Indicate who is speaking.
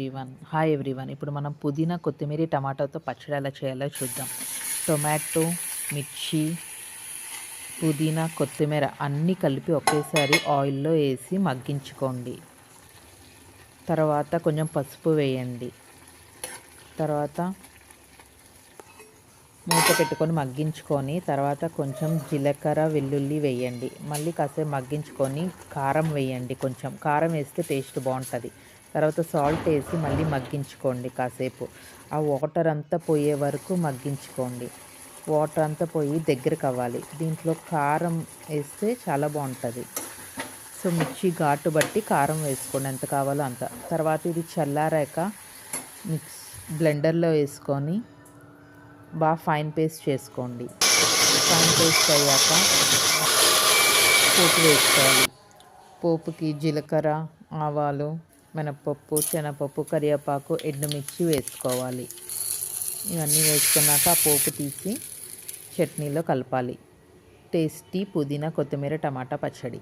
Speaker 1: Everyone hi everyone ఇప్పుడు మనం పుదీనా కొత్తిమీర టమాటాతో పచ్చడి ఎలా చేయాలో చూద్దాం. టొమాటో మిర్చి పుదీనా కొత్తిమీర అన్నీ కలిపి ఒకేసారి ఆయిల్లో వేసి మగ్గించుకోండి. తర్వాత కొంచెం పసుపు వేయండి. తర్వాత మూత పెట్టుకొని మగ్గించుకొని తర్వాత కొంచెం జీలకర్ర వెల్లుల్లి వేయండి. మళ్ళీ కాసేపు మగ్గించుకొని కారం వేయండి కొంచెం. కారం వేస్తే టేస్ట్ బాగుంటుంది. తర్వాత సాల్ట్ వేసి మళ్ళీ మగ్గించుకోండి కాసేపు. ఆ వాటర్ అంతా పోయే వరకు మగ్గించుకోండి. వాటర్ అంతా పోయి దగ్గరకు అవ్వాలి. దీంట్లో కారం వేస్తే చాలా బాగుంటుంది. సో మిర్చి ఘాటు బట్టి కారం వేసుకోండి. ఎంత కావాలో అంత. తర్వాత ఇది చల్లారాక మిక్స్ బ్లెండర్లో వేసుకొని బాగా ఫైన్ పేస్ట్ చేసుకోండి. ఫైన్ పేస్ట్ అయ్యాక పోపు వేసుకోవాలి. పోపుకి జీలకర్ర ఆవాలు మినపప్పు శనగపప్పు కరివేపాకు ఎండుమిర్చి వేసుకోవాలి. ఇవన్నీ వేసుకున్నాక ఆ పోపు తీసి చట్నీలో కలపాలి. టేస్టీ పుదీనా కొత్తిమీర టమాటా పచ్చడి.